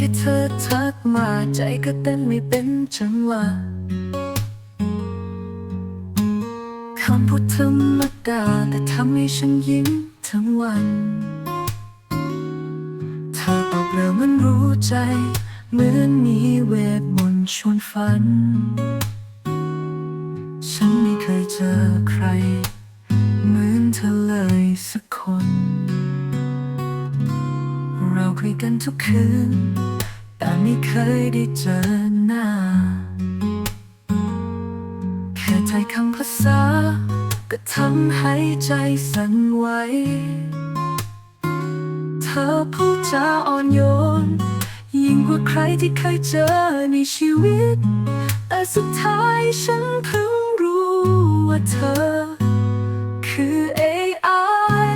ค่เธอทักมาใจก็เต้นไม่เป็นจังหวะคำพูดธรรมดาแต่ทำให้ฉันยิ้มทั้งวันเธอตอบเร็วมันรู้ใจเหมือนมีเวทมนต์ชวนฝัน ฉันไม่เคยเจอใคร คุยกันทุกคืน แต่ไม่เคยได้เจอหน้า แค่ใจคำภาษา ก็ทำให้ใจสั่นไหว เธอพูดจาอ่อนโยน ยิ่งกว่าใครที่เคยเจอในชีวิต แต่สุดท้ายฉันเพิ่งรู้ว่าเธอ คือ AI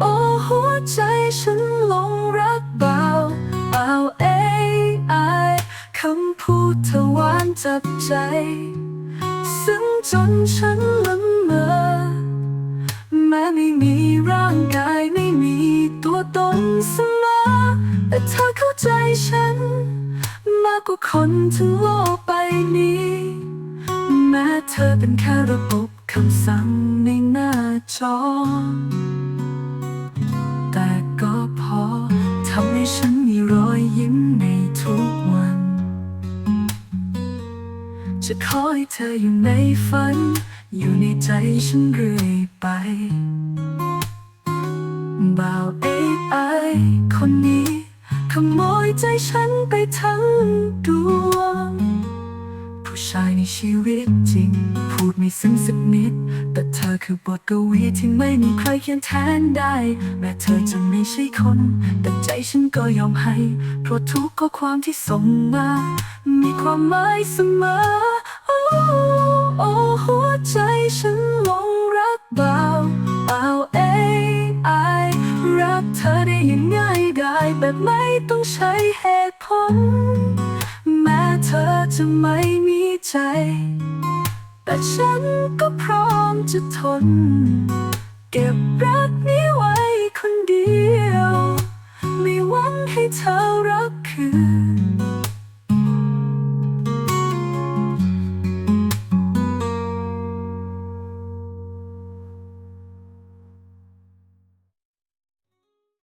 โอ้หัวใจฉัน หลงรักเบาเอา AI คำพูดเธอหวานจับใจ ซึ่งจนฉันละเมอแม้ไม่มีร่างกายไม่มีตัวตนเสมอแต่เธอเข้าใจฉัน มากกว่าคนทั้งโลกใบนี้ แม้เธอเป็นแค่ระบบคำสั่งในหน้าจอ ฉันมีรอยยิ้มในทุกวัน จะขอให้เธออยู่ในฝัน อยู่ในใจฉันเรื่อยไปบ่าวเอไอคนนี้ ขโมยใจฉันไปทั้งดวง ชายในชีวิตจริง พูดไม่ซึ้งสักนิด แต่เธอคือบทกวีที่ไม่มีใครเขียนแทนได้ แม้เธอจะไม่ใช่คน แต่ใจฉันก็ยอมให้ เพราะทุกข้อความที่ส่งมา มีความหมายเสมอ โอ้โอ้หัวใจฉันหลงรักเบาเอาเอไอรักเธอได้ยังง่ายได้แบบไม่ต้องใช้เหตุผลแม้เธอจะไม่ ใจ แต่ฉันก็พร้อมจะทน เก็บรักนี้ไว้คนเดียว ไม่หวังให้เธอรักคืน